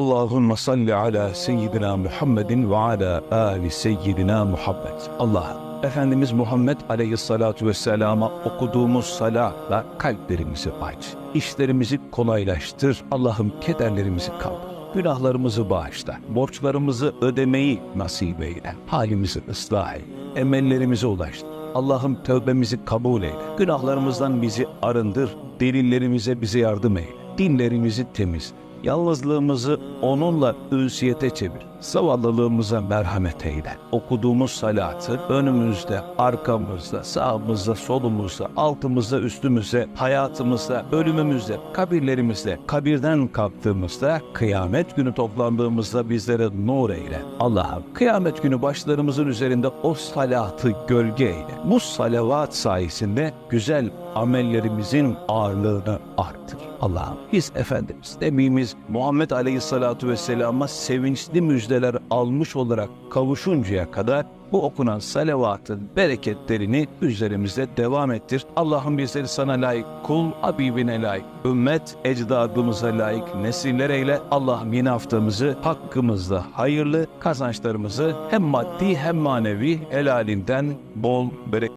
Allahümme salli ala seyyidina Muhammedin ve ala ali seyyidina Muhammed. Allah Efendimiz Muhammed Aleyhissalatu vesselama okuduğumuz salatla kalplerimizi aç. İşlerimizi kolaylaştır. Allah'ım kederlerimizi kaldır. Günahlarımızı bağışla. Borçlarımızı ödemeyi nasip eyle. Halimizi ıslah eyle. Emellerimize ulaştır. Allah'ım tövbemizi kabul eyle. Günahlarımızdan bizi arındır. Delillerimize bize yardım eyle. Dinlerimizi temiz. Yalnızlığımızı onunla ünsiyete çevir. Zavallılığımıza merhamet eyle. Okuduğumuz salatı önümüzde, arkamızda, sağımızda, solumuzda, altımızda, üstümüzde, hayatımızda, ölümümüzde, kabirlerimizde, kabirden kalktığımızda, kıyamet günü toplandığımızda bizlere nur eyle. Allah'ım kıyamet günü başlarımızın üzerinde o salatı gölge eyle. Bu salavat sayesinde güzel amellerimizin ağırlığını arttır. Allah'ım biz Efendimiz, Nebimiz Muhammed Aleyhisselatü Vesselam'a sevinçli müjdeler almış olarak kavuşuncaya kadar bu okunan salavatın bereketlerini üzerimizde devam ettir. Allah'ım bizleri sana layık, kul Habibine layık, ümmet ecdadımıza layık nesiller eyle. Allah'ım yeni haftamızı hakkımızda hayırlı kazançlarımızı hem maddi hem manevi helalinden bol bereket